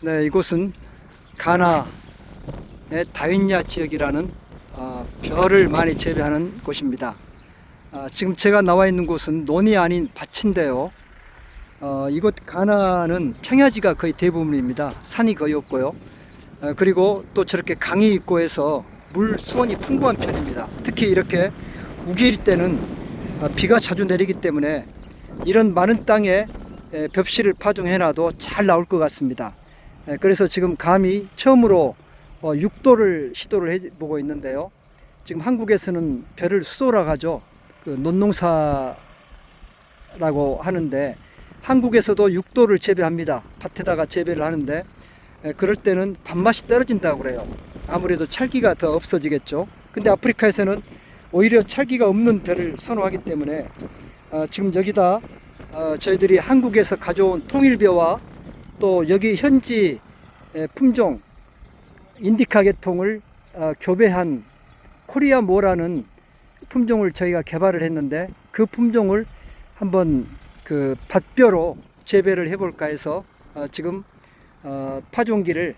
네, 이곳은 가나의 다윈야 지역이라는 어, 벼를 많이 재배하는 곳입니다. 아, 지금 제가 나와 있는 곳은 논이 아닌 밭인데요. 어, 이곳 가나는 평야지가 거의 대부분입니다. 산이 거의 없고요. 어, 그리고 또 저렇게 강이 있고 해서 물 수온이 풍부한 편입니다. 특히 이렇게 우기일 때는 어, 비가 자주 내리기 때문에 이런 많은 땅에 에, 벽실을 파종해놔도 잘 나올 것 같습니다. 에, 그래서 지금 감히 처음으로 어, 6도를 시도를 해보고 있는데요. 지금 한국에서는 벼를 수소라 하죠. 그 논농사라고 하는데 한국에서도 6도를 재배합니다. 밭에다가 재배를 하는데 에, 그럴 때는 밥맛이 떨어진다고 그래요. 아무래도 찰기가 더 없어지겠죠. 근데 아프리카에서는 오히려 찰기가 없는 벼를 선호하기 때문에 어, 지금 여기다 어, 저희들이 한국에서 가져온 통일벼와 또 여기 현지 에, 품종 인디카 계통을 어, 교배한 코리아 모라는 품종을 저희가 개발을 했는데 그 품종을 한번 그 밭벼로 재배를 해볼까 해서 어, 지금 어, 파종기를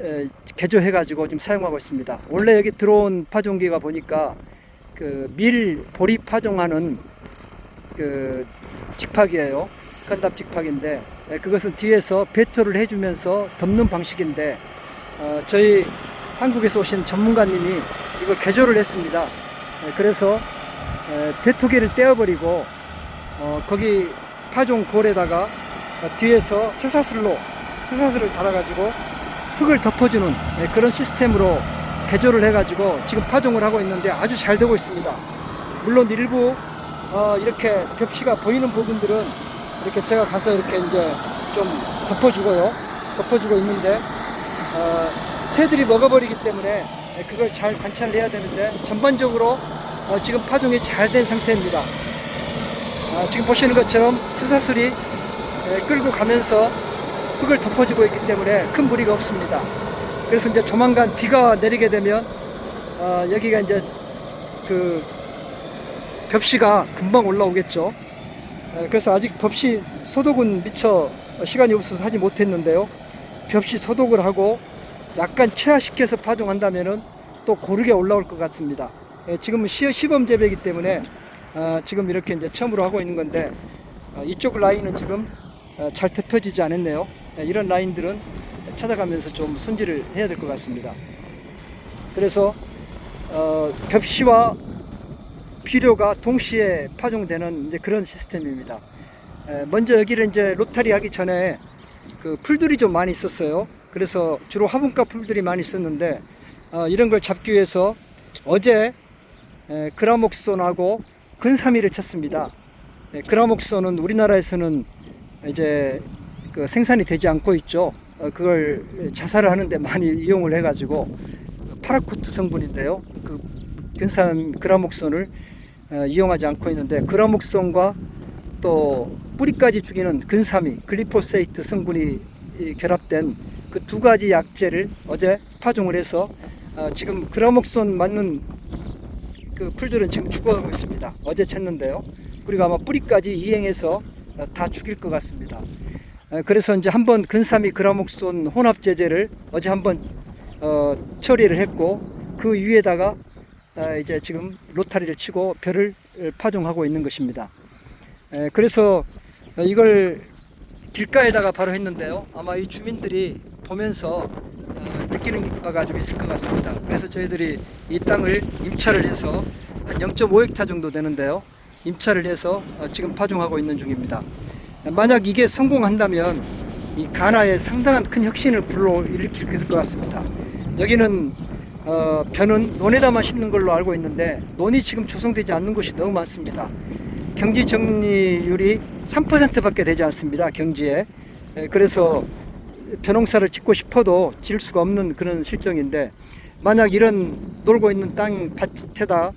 에, 개조해 가지고 지금 사용하고 있습니다. 원래 여기 들어온 파종기가 보니까 그 밀 보리 파종하는 그 직팍이에요. 건답 직팍인데 에, 그것은 뒤에서 배토를 해주면서 덮는 방식인데 어, 저희 한국에서 오신 전문가님이 이걸 개조를 했습니다. 에, 그래서 에, 배토기를 떼어버리고 어, 거기 파종 골에다가 어, 뒤에서 쇠사슬로 쇠사슬을 달아가지고 흙을 덮어주는 예, 그런 시스템으로 개조를 해가지고 지금 파종을 하고 있는데 아주 잘 되고 있습니다. 물론 일부 어, 이렇게 벽시가 보이는 부분들은 이렇게 제가 가서 이렇게 이제 좀 덮어주고요. 덮어주고 있는데 어, 새들이 먹어버리기 때문에 예, 그걸 잘 관찰을 해야 되는데 전반적으로 어, 지금 파종이 잘 된 상태입니다. 아, 지금 보시는 것처럼 쇠사슬이 예, 끌고 가면서 흙을 덮어주고 있기 때문에 큰 무리가 없습니다. 그래서 이제 조만간 비가 내리게 되면 어, 여기가 이제 그 벽시가 금방 올라오겠죠. 에, 그래서 아직 벽시 소독은 미처 시간이 없어서 하지 못했는데요. 벽시 소독을 하고 약간 최하시켜서 파종한다면은 또 고르게 올라올 것 같습니다. 에, 지금은 시, 시범 재배이기 때문에 어, 지금 이렇게 이제 처음으로 하고 있는 건데 어, 이쪽 라인은 지금 어, 잘 덮여지지 않았네요. 에, 이런 라인들은 찾아가면서 좀 손질을 해야 될 것 같습니다. 그래서 어, 벽시와 비료가 동시에 파종되는 이제 그런 시스템입니다. 에, 먼저 여기를 이제 로타리 하기 전에 그 풀들이 좀 많이 있었어요. 그래서 주로 화분가 풀들이 많이 있었는데 어, 이런 걸 잡기 위해서 어제 에, 그라목손하고 근사미를 쳤습니다. 에, 그라목손은 우리나라에서는 이제 그 생산이 되지 않고 있죠. 어, 그걸 자살을 하는데 많이 이용을 해가지고 파라코트 성분인데요. 그 근삼 그라목손을 어, 이용하지 않고 있는데 그라목손과 또 뿌리까지 죽이는 근삼이 글리포세이트 성분이 이 결합된 그 두 가지 약재를 어제 파종을 해서 어, 지금 그라목손 맞는 그 풀들은 지금 죽어가고 있습니다. 어제 쳤는데요. 그리고 아마 뿌리까지 이행해서 어, 다 죽일 것 같습니다. 어, 그래서 이제 한번 근삼이 그라목손 혼합 제제를 어제 한번 어, 처리를 했고 그 위에다가 어, 이제 지금 로타리를 치고 벼를 파종하고 있는 것입니다. 에, 그래서 어, 이걸 길가에다가 바로 했는데요. 아마 이 주민들이 보면서 어, 느끼는 바가 좀 있을 것 같습니다. 그래서 저희들이 이 땅을 임차를 해서 한 0.5헥타 정도 되는데요. 임차를 해서 어, 지금 파종하고 있는 중입니다. 만약 이게 성공한다면 이 가나에 상당한 큰 혁신을 불러일으킬 것 같습니다. 여기는 어, 벼는 논에다만 심는 걸로 알고 있는데 논이 지금 조성되지 않는 곳이 너무 많습니다. 경지 정리율이 3%밖에 되지 않습니다. 경지에. 에, 그래서 벼농사를 짓고 싶어도 질 수가 없는 그런 실정인데 만약 이런 놀고 있는 땅 밭에다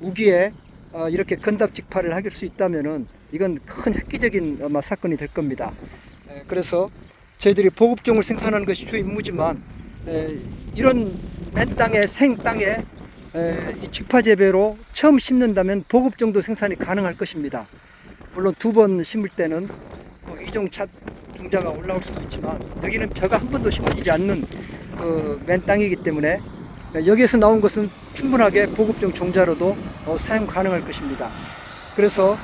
우기에 어, 이렇게 건답직파를 할수 있다면은 이건 큰 획기적인 아마 사건이 될 겁니다. 에, 그래서 저희들이 보급종을 생산하는 것이 주 임무지만 에, 이런 맨 땅에 생 땅에 에, 이 직파 재배로 처음 심는다면 보급종도 생산이 가능할 것입니다. 물론 두 번 심을 때는 뭐 이종 차, 종자가 올라올 수도 있지만 여기는 벼가 한 번도 심어지지 않는 그 맨 땅이기 때문에 여기에서 나온 것은 충분하게 보급종 종자로도 어, 사용 가능할 것입니다. 그래서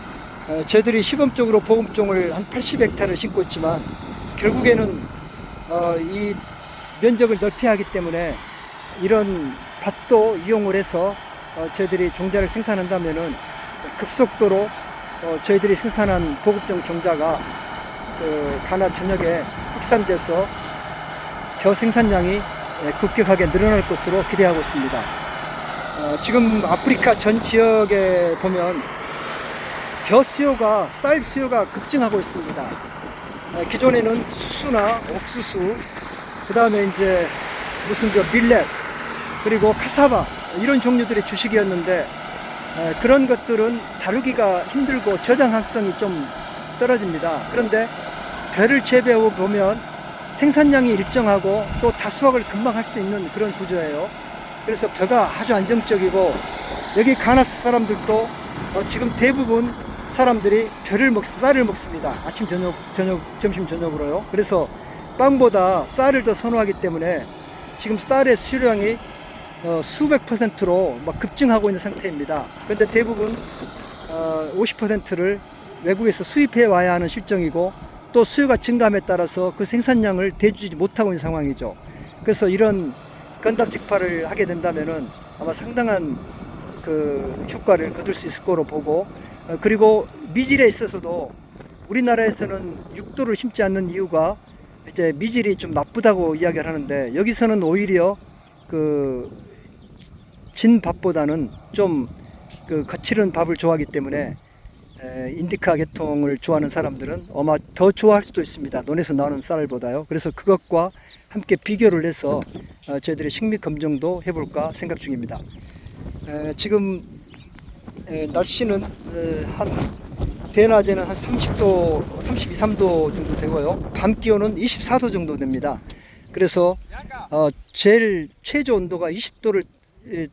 어, 저희들이 시범적으로 보급종을 한 80헥타를 심고 있지만 결국에는 어, 이 면적을 넓혀야 하기 때문에 이런 밭도 이용을 해서 어, 저희들이 종자를 생산한다면은 급속도로 어, 저희들이 생산한 보급종 종자가 그 가나 전역에 확산돼서 벼 생산량이 예, 급격하게 늘어날 것으로 기대하고 있습니다. 어, 지금 아프리카 전 지역에 보면 벼 수요가 쌀 수요가 급증하고 있습니다. 어, 기존에는 수수나 옥수수, 그 다음에 이제 무슨 저 밀렛 그리고 카사바 이런 종류들의 주식이었는데 에, 그런 것들은 다루기가 힘들고 저장학성이 좀 떨어집니다. 그런데 벼를 재배해 보면 생산량이 일정하고 또 다수확을 금방 할 수 있는 그런 구조예요. 그래서 벼가 아주 안정적이고 여기 가나 사람들도 어, 지금 대부분 사람들이 벼를 먹, 쌀을 먹습니다. 아침, 저녁, 저녁, 점심, 저녁으로요. 그래서 빵보다 쌀을 더 선호하기 때문에 지금 쌀의 수량이 어, 수백 퍼센트로 막 급증하고 있는 상태입니다. 그런데 대부분 어, 50%를 외국에서 수입해 와야 하는 실정이고 또 수요가 증감에 따라서 그 생산량을 대주지 못하고 있는 상황이죠. 그래서 이런 건담 직파를 하게 된다면은 아마 상당한 그 효과를 거둘 수 있을 거로 보고 어, 그리고 미질에 있어서도 우리나라에서는 육도를 심지 않는 이유가 이제 미질이 좀 나쁘다고 이야기를 하는데 여기서는 오히려 그 진 밥보다는 좀 그 거칠은 밥을 좋아하기 때문에 에, 인디카 계통을 좋아하는 사람들은 아마 더 좋아할 수도 있습니다. 논에서 나오는 쌀보다요. 그래서 그것과 함께 비교를 해서 어, 저희들이 식미 검정도 해볼까 생각 중입니다. 에, 지금 에, 날씨는 에, 한 대낮에는 한 30도, 32, 3도 정도 되고요. 밤 기온은 24도 정도 됩니다. 그래서 어, 제일 최저 온도가 20도를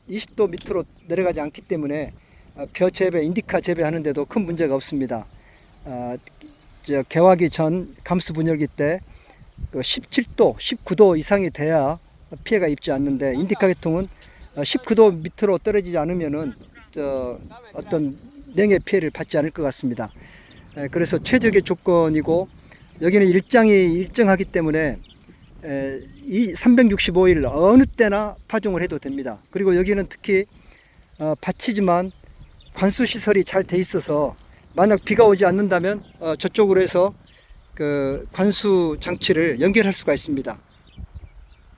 20도 밑으로 내려가지 않기 때문에 어, 벼 재배, 인디카 재배하는데도 큰 문제가 없습니다. 어, 저 개화기 전 감수 분열기 때 17도, 19도 이상이 돼야 피해가 입지 않는데 인디카 계통은 19도 밑으로 떨어지지 않으면은 저 어떤 냉해 피해를 받지 않을 것 같습니다. 에, 그래서 최적의 조건이고 여기는 일장이 일정하기 때문에 에, 이 365일 어느 때나 파종을 해도 됩니다. 그리고 여기는 특히 어, 밭이지만 관수 시설이 잘 돼 있어서 만약 비가 오지 않는다면 어, 저쪽으로 해서 그 관수 장치를 연결할 수가 있습니다.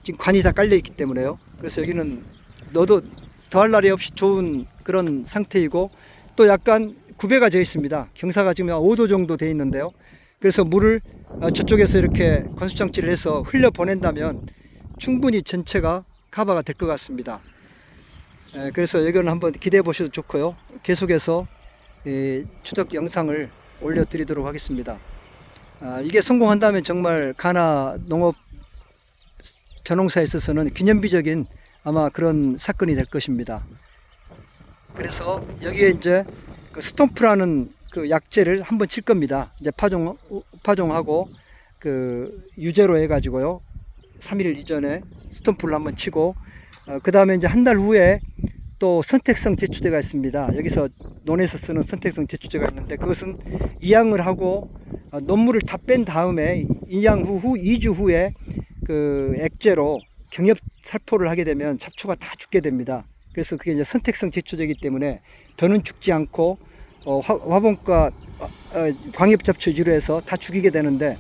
지금 관이 다 깔려 있기 때문에요. 그래서 여기는 너도 더할 날이 없이 좋은 그런 상태이고 또 약간 구배가 되어 있습니다. 경사가 지금 한 5도 정도 되어 있는데요. 그래서 물을 어, 저쪽에서 이렇게 관수 장치를 해서 흘려 보낸다면 충분히 전체가 카바가 될 것 같습니다. 에, 그래서 이거는 한번 기대해 보셔도 좋고요. 계속해서 이 추적 영상을 올려드리도록 하겠습니다. 아, 이게 성공한다면 정말 가나 농업 벼농사에 있어서는 기념비적인 아마 그런 사건이 될 것입니다. 그래서 여기에 이제 그 스톰프라는 그 약재를 한번 칠 겁니다. 이제 파종 파종하고 그 유제로 해가지고요. 3일 이전에 스톰프를 한번 치고 어, 그 다음에 이제 한 달 후에 또 선택성 제초제가 있습니다. 여기서 논에서 쓰는 선택성 제초제가 있는데 그것은 이양을 하고 어, 논물을 다 뺀 다음에 이양 후, 후 2주 후에 그 액제로 경협 살포를 하게 되면 잡초가 다 죽게 됩니다. 그래서 그게 이제 선택성 제초제이기 때문에 벼는 죽지 않고 어, 화, 화분과 어, 어, 광엽 잡초지로 해서 다 죽이게 되는데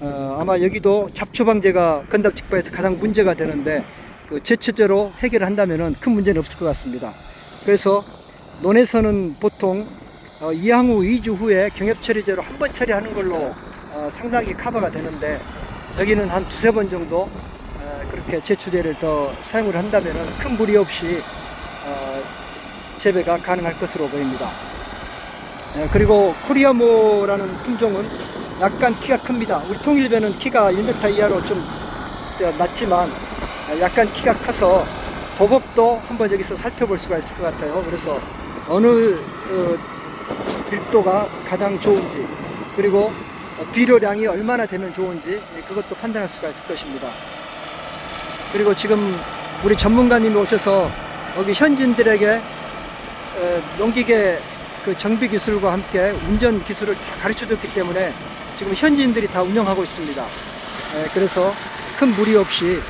어, 아마 여기도 잡초 방제가 건답 직파에서 가장 문제가 되는데 그 제초제로 해결을 한다면은 큰 문제는 없을 것 같습니다. 그래서 논에서는 보통 어, 이항 후 2주 후에 경협 처리제로 한 번 처리하는 걸로 어, 상당히 커버가 되는데 여기는 한 두세 번 정도 어, 그렇게 제초제를 더 사용을 한다면은 큰 무리 없이 어, 재배가 가능할 것으로 보입니다. 예, 그리고 코리아모라는 품종은 약간 키가 큽니다. 우리 통일배는 키가 1m 이하로 좀 낮지만 어, 약간 키가 커서 도복도 한번 여기서 살펴볼 수가 있을 것 같아요. 그래서 어느 어, 밀도가 가장 좋은지 그리고 어, 비료량이 얼마나 되면 좋은지 예, 그것도 판단할 수가 있을 것입니다. 그리고 지금 우리 전문가님이 오셔서 여기 현지인들에게 에, 농기계 그 정비 기술과 함께 운전 기술을 다 가르쳐 줬기 때문에 지금 현지인들이 다 운영하고 있습니다. 에, 그래서 큰 무리 없이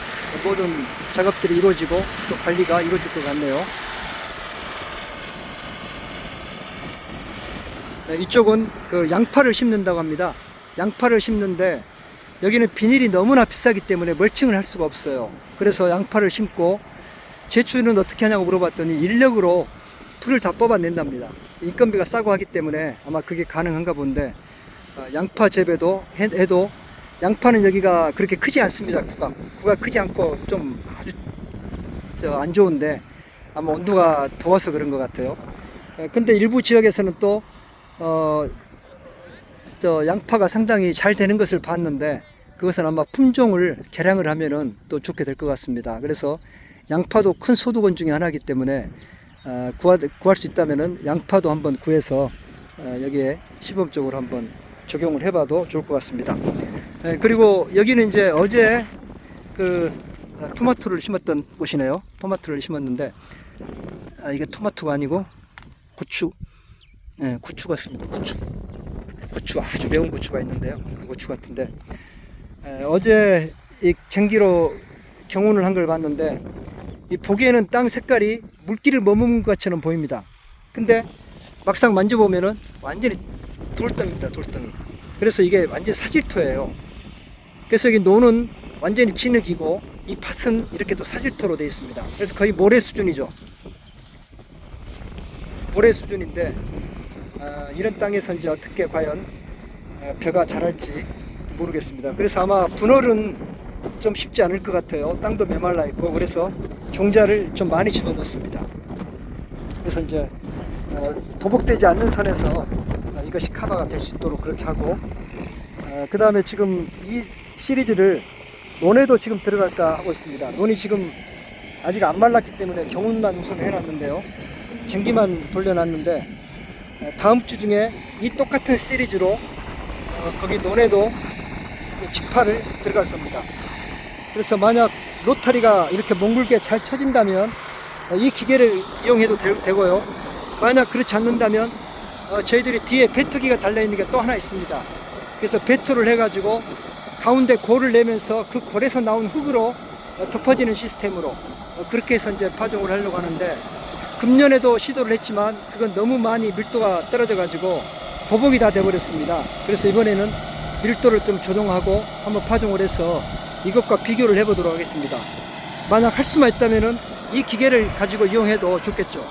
모든 작업들이 이루어지고 또 관리가 이루어질 것 같네요. 네, 이쪽은 그 양파를 심는다고 합니다. 양파를 심는데 여기는 비닐이 너무나 비싸기 때문에 멀칭을 할 수가 없어요. 그래서 양파를 심고 제추는 어떻게 하냐고 물어봤더니 인력으로 풀을 다 뽑아낸답니다. 인건비가 싸고 하기 때문에 아마 그게 가능한가 본데 어, 양파 재배도 해- 해도 양파는 여기가 그렇게 크지 않습니다. 구가 구가 크지 않고 좀 아주 저안 좋은데 아마 온도가 더워서 그런 것 같아요. 에, 근데 일부 지역에서는 또 어, 저 양파가 상당히 잘 되는 것을 봤는데 그것은 아마 품종을 개량을 하면은 또 좋게 될 것 같습니다. 그래서 양파도 큰 소득원 중에 하나이기 때문에 어, 구하, 구할 수 있다면은 양파도 한번 구해서 어, 여기에 시범적으로 한번 적용을 해봐도 좋을 것 같습니다. 예, 그리고 여기는 이제 어제 그 아, 토마토를 심었던 곳이네요. 토마토를 심었는데 아, 이게 토마토가 아니고 고추, 예, 고추 같습니다. 고추. 고추 아주 매운 고추가 있는데요. 그 고추 같은데 에, 어제 이 쟁기로 경운을 한 걸 봤는데 이 보기에는 땅 색깔이 물기를 머문 것처럼 보입니다. 근데 막상 만져보면은 완전히 돌덩입니다. 돌덩이. 그래서 이게 완전 사질토예요. 그래서 여기 노는 완전히 진흙이고 이 밭은 이렇게 또 사질토로 되어 있습니다. 그래서 거의 모래 수준이죠. 모래 수준인데 아, 이런 땅에서 이제 어떻게 과연 아, 벼가 자랄지 모르겠습니다. 그래서 아마 분월은 좀 쉽지 않을 것 같아요. 땅도 메말라 있고 그래서 종자를 좀 많이 집어넣습니다. 그래서 이제 어, 도복되지 않는 선에서 아, 이것이 카바가 될 수 있도록 그렇게 하고 그 다음에 지금 이 시리즈를 논에도 지금 들어갈까 하고 있습니다. 논이 지금 아직 안 말랐기 때문에 경운만 우선 해놨는데요. 쟁기만 돌려놨는데 어, 다음 주 중에 이 똑같은 시리즈로 어, 거기 논에도 직파를 들어갈 겁니다. 그래서 만약 로타리가 이렇게 몽글게 잘 쳐진다면 어, 이 기계를 이용해도 되, 고요 만약 그렇지 않는다면 어, 저희들이 뒤에 배투기가 달려 있는 게 또 하나 있습니다. 그래서 배투를 해가지고 가운데 골을 내면서 그 골에서 나온 흙으로 어, 덮어지는 시스템으로 어, 그렇게 해서 이제 파종을 하려고 하는데 금년에도 시도를 했지만 그건 너무 많이 밀도가 떨어져 가지고 도복이 다 돼버렸습니다. 그래서 이번에는 밀도를 좀 조정하고 한번 파종을 해서 이것과 비교를 해보도록 하겠습니다. 만약 할 수만 있다면은 이 기계를 가지고 이용해도 좋겠죠.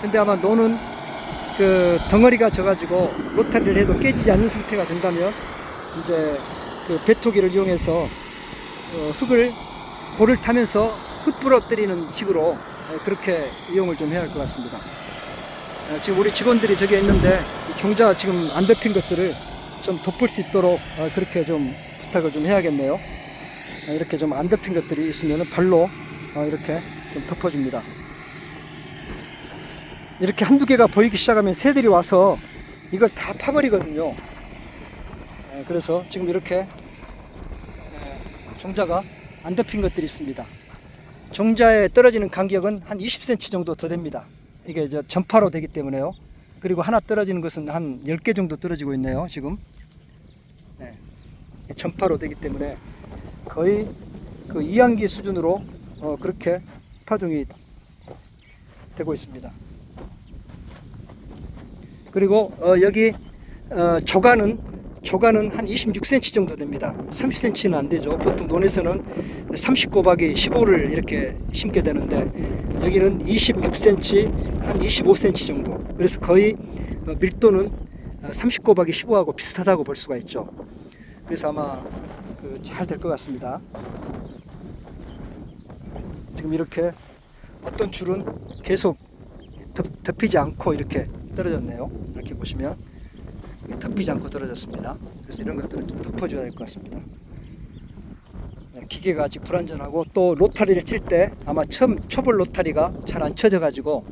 근데 아마 노는 그 덩어리가 져가지고 로타리를 해도 깨지지 않는 상태가 된다면 이제 그 배토기를 이용해서 어, 흙을 골을 타면서 흙 부러뜨리는 식으로 예, 그렇게 이용을 좀 해야 할 것 같습니다. 어, 지금 우리 직원들이 저기 있는데 이 종자 지금 안 덮인 것들을 좀 덮을 수 있도록 어, 그렇게 좀 부탁을 좀 해야겠네요. 어, 이렇게 좀 안 덮인 것들이 있으면 발로 어, 이렇게 좀 덮어줍니다. 이렇게 한두 개가 보이기 시작하면 새들이 와서 이걸 다 파버리거든요. 어, 그래서 지금 이렇게 어, 종자가 안 덮인 것들이 있습니다. 종자에 떨어지는 간격은 한 20cm 정도 더 됩니다. 이게 저 전파로 되기 때문에요. 그리고 하나 떨어지는 것은 한 10개 정도 떨어지고 있네요, 지금. 네. 전파로 되기 때문에 거의 그 이항기 수준으로 어, 그렇게 파종이 되고 있습니다. 그리고 어, 여기 어, 조가는 조가는 한 26cm 정도 됩니다. 30cm는 안 되죠. 보통 논에서는 30꼬박이 15를 이렇게 심게 되는데 여기는 26cm, 한 25cm 정도. 그래서 거의 어, 밀도는 30꼬박이 15하고 비슷하다고 볼 수가 있죠. 그래서 아마 그 잘 될 것 같습니다. 지금 이렇게 어떤 줄은 계속 덮, 덮이지 않고 이렇게 떨어졌네요. 이렇게 보시면 덮이지 않고 떨어졌습니다. 그래서 이런 것들은 좀 덮어줘야 될 것 같습니다. 네, 기계가 아직 불안전하고 또 로타리를 칠 때 아마 처음 초벌 로타리가 잘 안 쳐져 가지고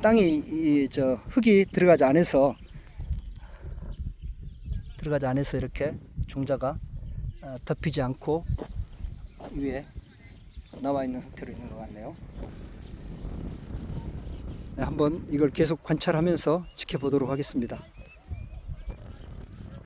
땅이 이, 저 흙이 들어가지 않아서 들어가지 않아서 이렇게 종자가 어, 덮이지 않고 위에 나와 있는 상태로 있는 것 같네요. 네, 한번 이걸 계속 관찰하면서 지켜보도록 하겠습니다.